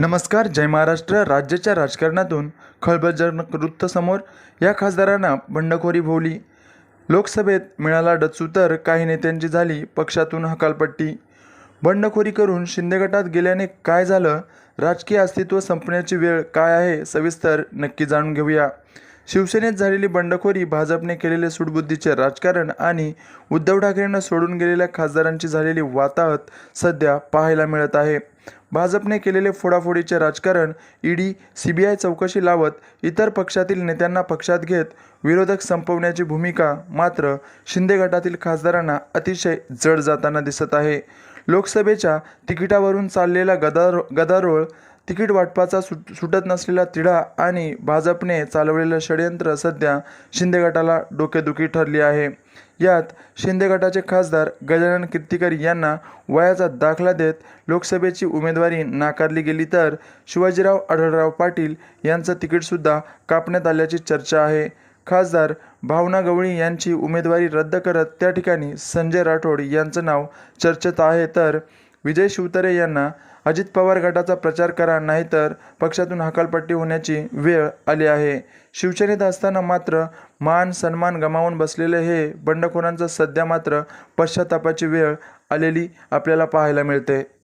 नमस्कार जय महाराष्ट्र. राज्याच्या राजकारणातून खळबळजनक वृत्त समोर या खासदारांना बंडखोरी भोवली. लोकसभेत मिळाला डचू तर काही नेत्यांची झाली पक्षातून हकालपट्टी. बंडखोरी करून शिंदे गटात गेल्याने काय झालं? राजकीय अस्तित्व संपण्याची वेळ काय आहे? सविस्तर नक्की जाणून घेऊया. शिवसेनेत झालेली बंडखोरी भाजपने केलेले सुटबुद्धीचे राजकारण आणि उद्धव ठाकरेंना सोडून गेलेल्या खासदारांची झालेली वाताहत सध्या पाहायला मिळत आहे. भाजपने केलेले फोडाफोडीचे राजकारण ईडी सीबीआय चौकशी लावत इतर पक्षातील नेत्यांना पक्षात घेत विरोधक संपवण्याची भूमिका मात्र शिंदे गटातील खासदारांना अतिशय जड जाताना दिसत आहे. लोकसभेच्या तिकिटावरून चाललेला गदारो गदारोळ तिकीट वाटपाचा सुट सुटत नसलेला तिढा आणि भाजपने चालवलेलं षडयंत्र सध्या शिंदे गटाला डोकेदुखी ठरली आहे. यात शिंदे गटाचे खासदार गजानन कीर्तिकर यांना वयाचा दाखला देत लोकसभेची उमेदवारी नाकारली गेली तर शिवाजीराव आढळराव पाटील यांचं तिकीटसुद्धा कापण्यात आल्याची चर्चा आहे. खासदार भावना गवळी यांची उमेदवारी रद्द करत त्या ठिकाणी संजय राठोड यांचं नाव चर्चेत आहे तर विजय शिवतरे यांना अजित पवार गटाचा प्रचार करा नाहीतर पक्षातून हकालपट्टी होण्याची वेळ आली आहे. शिवसेनेत असताना मात्र मान सन्मान गमावून बसलेले हे बंडखोरांचं सध्या मात्र पश्चातापाची वेळ आलेली आपल्याला पाहायला मिळते.